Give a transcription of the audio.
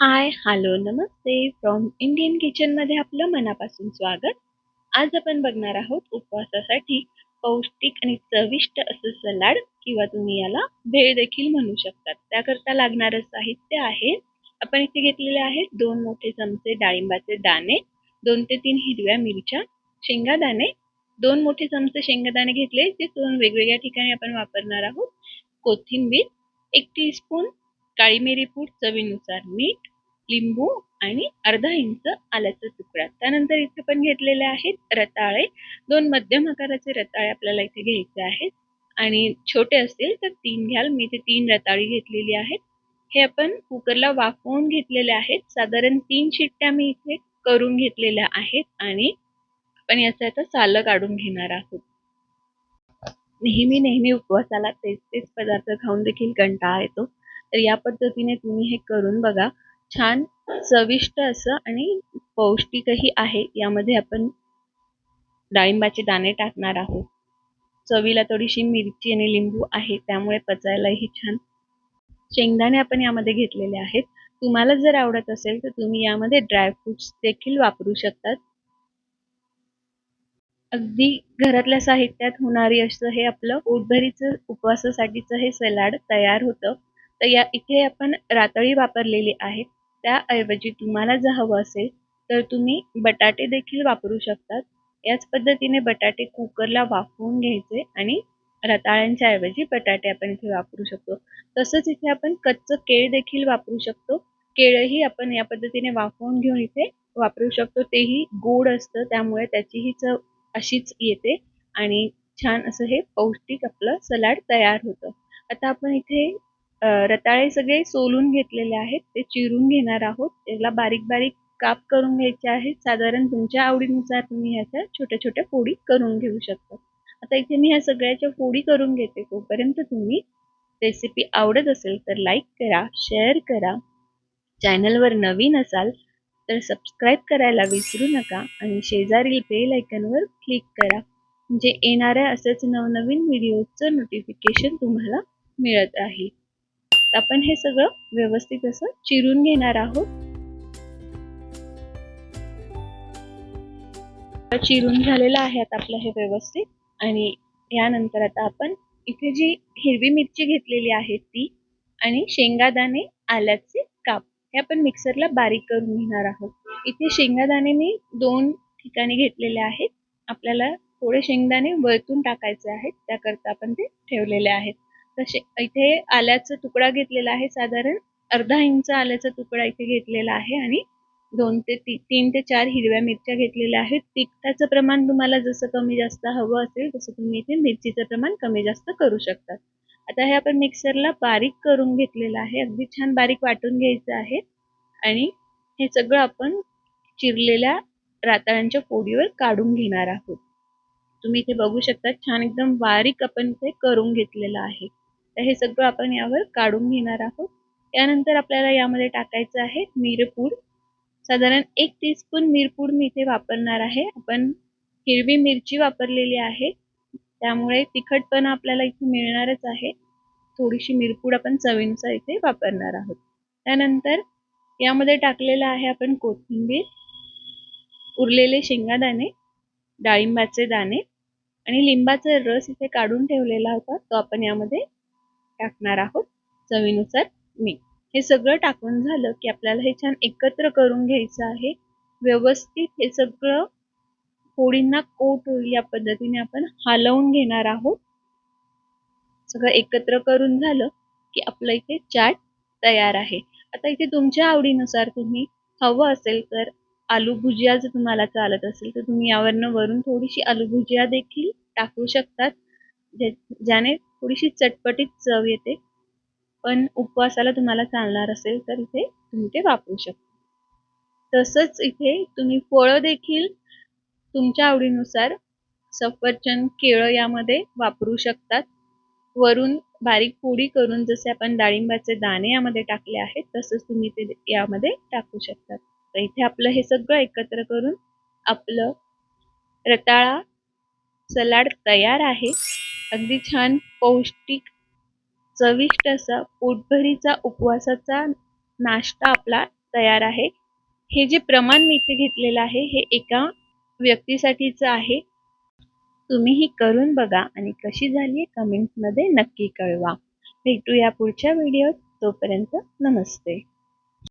हाय hello नमस्ते. From Indian किचनमध्ये आपलं मनापासून स्वागत. आज आपण बघणार आहोत उपवासासाठी पौष्टिक आणि चविष्ट असं सलाड किंवा तुम्ही याला भेळ देखील म्हणू शकतात. त्याकरता लागणारं साहित्य आहे. आपण इथे घेतलेले आहेत दोन मोठे चमचे डाळिंबाचे दाणे दोन ते तीन हिरव्या मिरच्या शेंगादाणे दोन मोठे चमचे शेंगादाणे घेतले ते दोन वेगवेगळ्या ठिकाणी आपण वापरणार आहोत. कोथिंबीर एक टीस्पून काळी मिरी पूड चवीनुसार मीठ लिंबू आणि अर्धा इंच आल्याचा तुकडा. त्यानंतर इथे पण घेतलेले आहेत रताळे. दोन मध्यम आकाराचे रताळे आपल्याला इथे घ्यायचे आहेत. आणि छोटे असतील तर तीन घ्याल. मी इथे तीन रताळी घेतलेली आहेत. हे आपण कुकरला वाफवून घेतलेले आहेत. साधारण तीन शिट्ट्या मी इथे करून घेतलेल्या आहेत आणि आपण याचं आता सालं काढून घेणार आहोत. नेहमी नेहमी उपवासाला तेच तेच पदार्थ खाऊन देखील कंटाळा येतो. तर या पद्धतीने तुम्ही हे करून बघा. छान चविष्ट असं आणि पौष्टिकही आहे. यामध्ये आपण डाळिंबाचे दाणे टाकणार आहोत. चवीला थोडीशी मिरची आणि लिंबू आहे त्यामुळे पचायलाही छान. शेंगदाणे आपण यामध्ये घेतलेले आहेत. तुम्हाला जर आवडत असेल तर तुम्ही यामध्ये ड्रायफ्रुट्स देखील वापरू शकतात. अगदी घरातल्या साहित्यात होणारी असं हे आपलं पोटभरीचं उपवासासाठीचं हे सलाड तयार होतं. तर या इथे आपण रातळी वापरलेली आहे. त्याऐवजी तुम्हाला जर हवं असेल तर तुम्ही बटाटे देखील वापरू शकतात. याच पद्धतीने बटाटे कुकरला वाफवून घ्यायचे आणि रताळ्यांच्या ऐवजी बटाटे आपण इथे वापरू शकतो. तसंच इथे आपण कच्चं केळ देखील वापरू शकतो. केळही आपण या पद्धतीने वाफवून घेऊन इथे वापरू शकतो. तेही गोड असतं त्यामुळे त्याचीही चव अशीच येते आणि छान असं हे पौष्टिक आपलं सलाड तयार होतं. आता आपण इथे रताळे सगळे सोलून घेतलेले आहेत. ते चिरून घेणार आहोत. त्याला बारीक बारीक काप करून घ्यायचे आहेत. साधारण तुमच्या आवडीनुसार तुम्ही ह्याच्या छोट्या छोट्या फोडी करून घेऊ शकता. आता इथे मी ह्या सगळ्याच्या फोडी करून घेते. तोपर्यंत तुम्ही रेसिपी आवडत असेल तर लाईक करा शेअर करा. चॅनलवर नवीन असाल तर सबस्क्राईब करायला विसरू नका आणि शेजारील बेल आयकनवर क्लिक करा. म्हणजे येणाऱ्या असेच नवनवीन व्हिडिओचं नोटिफिकेशन तुम्हाला मिळत राहील आपण हे सगळं व्यवस्थित असं चिरून घेणार आहोत. चिरून झालेलं आहे आता आपलं हे व्यवस्थित. आणि यानंतर आता आपण इथे जी हिरवी मिरची घेतलेली आहे ती आणि शेंगादाणे आल्याचे काप हे आपण मिक्सरला बारीक करून घेणार आहोत. इथे शेंगादाणे मी दोन ठिकाणी घेतलेले आहेत. आपल्याला थोडे शेंगदाणे वळतून टाकायचे आहेत. त्याकरता आपण ते ठेवलेले आहेत. तसे इथे आल्याचा तुकडा घेतलेला आहे साधारण अर्धा इंच आल्याचा तुकडा इथे घेतलेला आहे आणि दोन ते ती तीन ते चार हिरव्या मिरच्या घेतलेल्या आहेत. तिखटाचं प्रमाण तुम्हाला जसं कमी जास्त हवं असेल तसं तुम्ही इथे मिरचीचं प्रमाण कमी जास्त करू शकतात आता हे आपण मिक्सरला बारीक करून घेतलेलं आहे. अगदी छान बारीक वाटून घ्यायचं आहे. आणि हे सगळं आपण चिरलेल्या राताळांच्या फोडीवर काढून घेणार आहोत. तुम्ही इथे बघू शकता छान एकदम बारीक आपण ते करून घेतलेलं आहे. तर हे सगळं आपण यावर काढून घेणार आहोत. त्यानंतर आपल्याला यामध्ये टाकायचं आहे मिरपूड साधारण एक टीस्पून मिरपूड मी इथे वापरणार आहे. आपण हिरवी मिरची वापरलेली आहे. त्यामुळे तिखटपणा आपल्याला इथे मिळणारच आहे. थोडीशी मिरपूड आपण चवीनुसार इथे वापरणार आहोत. त्यानंतर यामध्ये टाकलेलं आहे आपण कोथिंबीर उरलेले शेंगादाणे डाळिंबाचे दाणे आणि लिंबाचा रस इथे काढून ठेवलेला होता. तो आपण यामध्ये टाकणार आहोत चवीनुसार मीठ. हे सगळं टाकून झालं की आपल्याला हे छान एकत्र करून घ्यायचं आहे. व्यवस्थित हे सगळं पोळींना कोट होईल या पद्धतीने आपण हलवून घेणार आहोत. सगळं एकत्र करून झालं की आपलं इथे चाट तयार आहे. आता इथे तुमच्या आवडीनुसार तुम्ही हवं असेल तर आलू भुजिया जर तुम्हाला चालत असेल तर तुम्ही यावरनं वरून थोडीशी आलू भुजिया देखील टाकू शकतात. ज्याने थोडीशी चटपटीत चव येते पण उपवासाला तुम्हाला चालणार असेल तर इथे तुम्ही ते वापरू शकता. तसंच इथे तुम्ही फळं देखील तुमच्या आवडीनुसार सफरचंद केळं यामध्ये वापरू शकतात. वरून बारीक पोडी करून जसे आपण डाळिंबाचे दाणे यामध्ये टाकले आहेत तसंच तुम्ही ते यामध्ये टाकू शकतात. तर इथे आपलं हे सगळं एकत्र करून आपलं रताळा सलाड तयार आहे. अगदी छान पौष्टिक चविष्ट असा पोटभरीचा उपवासाचा नाश्ता आपला तयार आहे. हे जे प्रमाण मी इथे घेतलेलं आहे हे एका व्यक्तीसाठीचं आहे. तुम्ही ही करून बघा आणि कशी झाली कमेंटमध्ये नक्की कळवा. भेटूया पुढच्या व्हिडिओत तोपर्यंत नमस्ते.